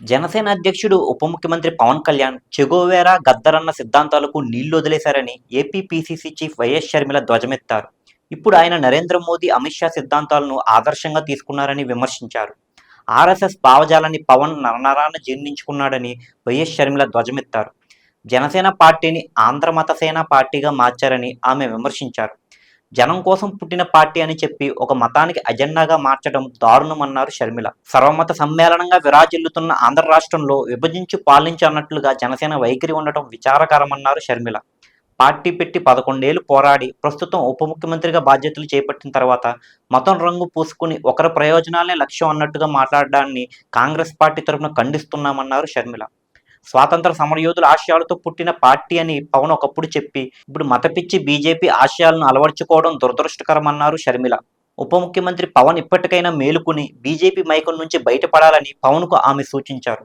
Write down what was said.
జనసేన అధ్యక్షుడు ఉప ముఖ్యమంత్రి పవన్ కళ్యాణ్ చెగోవేరా గద్దరన్న సిద్ధాంతాలకు నీళ్ళు వదిలేశారని AP PCC chief YS Sharmila ధ్వజమెత్తారు. ఇప్పుడు ఆయన నరేంద్ర మోదీ అమిత్ షా సిద్ధాంతాలను ఆదర్శంగా తీసుకున్నారని విమర్శించారు. ఆర్ఎస్ఎస్ భావజాలని పవన్ నరనరాన జీర్ణించుకున్నాడని వైఎస్ షర్మిల ధ్వజమెత్తారు. జనసేన పార్టీని ఆంధ్ర మతసేన పార్టీగా మార్చారని ఆమె విమర్శించారు. జనం కోసం పుట్టిన పార్టీ అని చెప్పి ఒక మతానికి అజెండాగా మార్చడం దారుణమన్నారు షర్మిల. సర్వమత సమ్మేళనంగా విరాజిల్లుతున్న ఆంధ్ర రాష్ట్రంలో విభజించి పాలించి అన్నట్లుగా జనసేన వైఖరి ఉండటం విచారకరమన్నారు షర్మిల. పార్టీ పెట్టి పదకొండేళ్ళు పోరాడి ప్రస్తుతం ఉప ముఖ్యమంత్రిగా బాధ్యతలు చేపట్టిన తర్వాత మతం రంగు పూసుకుని ఒకరి ప్రయోజనాలనే లక్ష్యం అన్నట్టుగా మాట్లాడడాన్ని కాంగ్రెస్ పార్టీ తరఫున ఖండిస్తున్నామన్నారు షర్మిల. స్వాతంత్ర సమరయోధుల ఆశయాలతో పుట్టిన పార్టీ అని పవన్ ఒకప్పుడు చెప్పి ఇప్పుడు మతపిచ్చి బీజేపీ ఆశయాలను అలవర్చుకోవడం దురదృష్టకరమన్నారు షర్మిల. ఉప ముఖ్యమంత్రి పవన్ ఇప్పటికైనా మేలుకుని బీజేపీ మైకం నుంచి బయటపడాలని పవన్కు ఆమె సూచించారు.